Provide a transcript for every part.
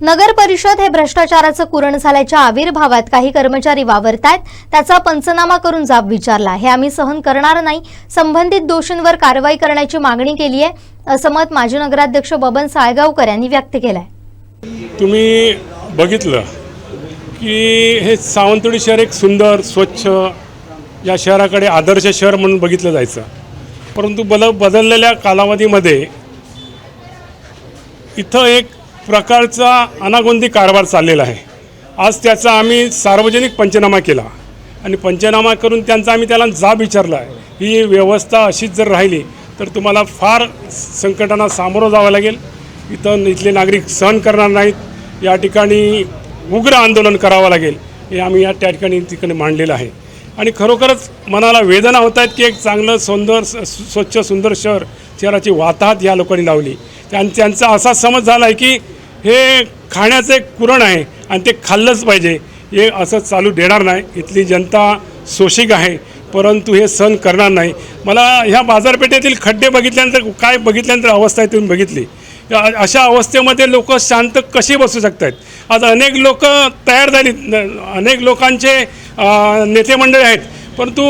नगर परिषद हे भ्रष्टाचाराचं कुरण झाल्याच्या आविर्भावात काही कर्मचारी वावरतायत. त्याचा पंचनामा करून जाब विचारला. हे आम्ही सहन करणार नाही. संबंधित दोषींवर कारवाई करण्याची मागणी केली आहे असं मत माजी नगराध्यक्ष बबन साळगावकर यांनी व्यक्त केलंय. तुम्ही बघितलं की हे सावंतवाडी शहर एक सुंदर स्वच्छ या शहराकडे आदर्श शहर म्हणून बघितलं जायचं. परंतु बल बदललेल्या कालावधीमध्ये इथं एक प्रकारचा अनागोंदी कारभार चाललेला आहे. आज त्याचा आम्ही सार्वजनिक पंचनामा केला. आणि पंचनामा करून त्यांचा आम्ही त्याला जाब विचारला आहे. ही व्यवस्था अशीच जर राहिली तर तुम्हाला फार संकटांना सामोरं जावं लागेल. इथं इथले नागरिक सहन करणार नाहीत. या ठिकाणी उग्र आंदोलन करावं लागेल हे आम्ही या त्या ठिकाणी ठिकाणी मांडलेलं आहे. आणि खरोखरच मनाला वेदना होत आहेत की एक चांगलं सुंदर स्वच्छ सुंदर शहर शहराची वाताहत या लोकांनी लावली. त्यां त्यांचा असा समज झाला आहे की हे खाण्याचं एक कुरण आहे आणि ते खाल्लंच पाहिजे. हे असं चालू देणार नाही. इथली जनता सोशिक आहे. परंतु हे सहन करणार नाही. मला ह्या बाजारपेठेतील खड्डे बघितल्यानंतर काय बघितल्यानंतर अवस्था आहे तुम्ही बघितली. अशा अवस्थेमध्ये लोक शांत कशी बसू शकतात? आज अनेक लोक तयार झाली. अनेक लोकांचे नेते मंडळी आहेत. परंतु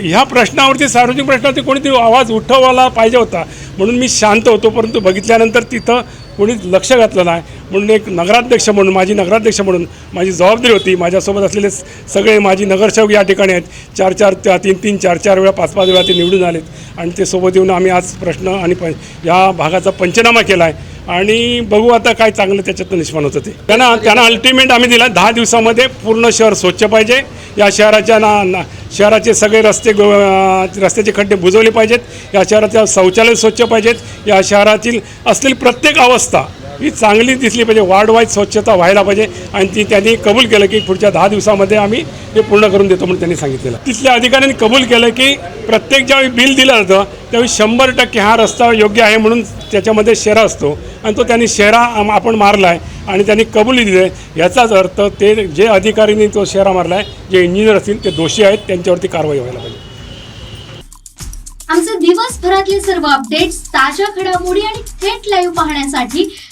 ह्या प्रश्नावरती सार्वजनिक प्रश्नावरती कोणीतरी आवाज उठवायला पाहिजे होता. म्हणून मी शांत होतो परंतु बघितल्यानंतर तिथं कोणीच लक्ष घातलं नाही. म्हणून एक नगराध्यक्ष म्हणून माझी नगराध्यक्ष म्हणून माझी जबाबदारी होती. माझ्यासोबत असलेले सगळे माझी नगरसेवक या ठिकाणी आहेत. चार चार त्या तीन तीन चार चार वेळा पाच पाच वेळा ते निवडून आलेत. आणि ते सोबत येऊन आम्ही आज प्रश्न आणि प या भागाचा पंचनामा केला आहे आणि बघू आता काय चांगलं त्याच्यातनं निष्पन्न होतं ते. त्यांना त्यांना अल्टिमेट आम्ही दिला. दहा दिवसामध्ये पूर्ण शहर स्वच्छ पाहिजे. या शहराच्या ना ना- शहराचे सगळे रस्ते रस्ते रस्त्याचे खड्डे बुजवले पाहिजेत. या शहरातील शौचालय स्वच्छ पाहिजेत. या शहरातील असलेली प्रत्येक अवस्था ही चांगली दिसली पाहिजे. वार्ड वाईज स्वच्छता व्हायला पाहिजे. आणि ती त्यांनी कबूल केलं की पुढच्या दहा दिवसामध्ये आम्ही हे पूर्ण करून देतो म्हणून त्यांनी सांगितलेलं. तिथल्या अधिकाऱ्यांनी कबूल केलं की प्रत्येक ज्यावेळी बिल दिलं जातं त्यावेळी शंभर टक्के हा रस्ता योग्य आहे म्हणून त्याच्यामध्ये शेरा असतो. आणि तो त्यांनी शेरा आपण मारला आहे आणि त्यांनी कबुली दिली आहे याचाच अर्थ ते जे अधिकारींनी तो शेरा मारला आहे जे इंजिनियर असतील ते दोषी आहेत त्यांच्यावरती कारवाई व्हायला पाहिजे. आमचे दिवसभरातले सर्व अपडेट्स ताज्या घडामोडी आणि थेट लाईव्ह पाहण्यासाठी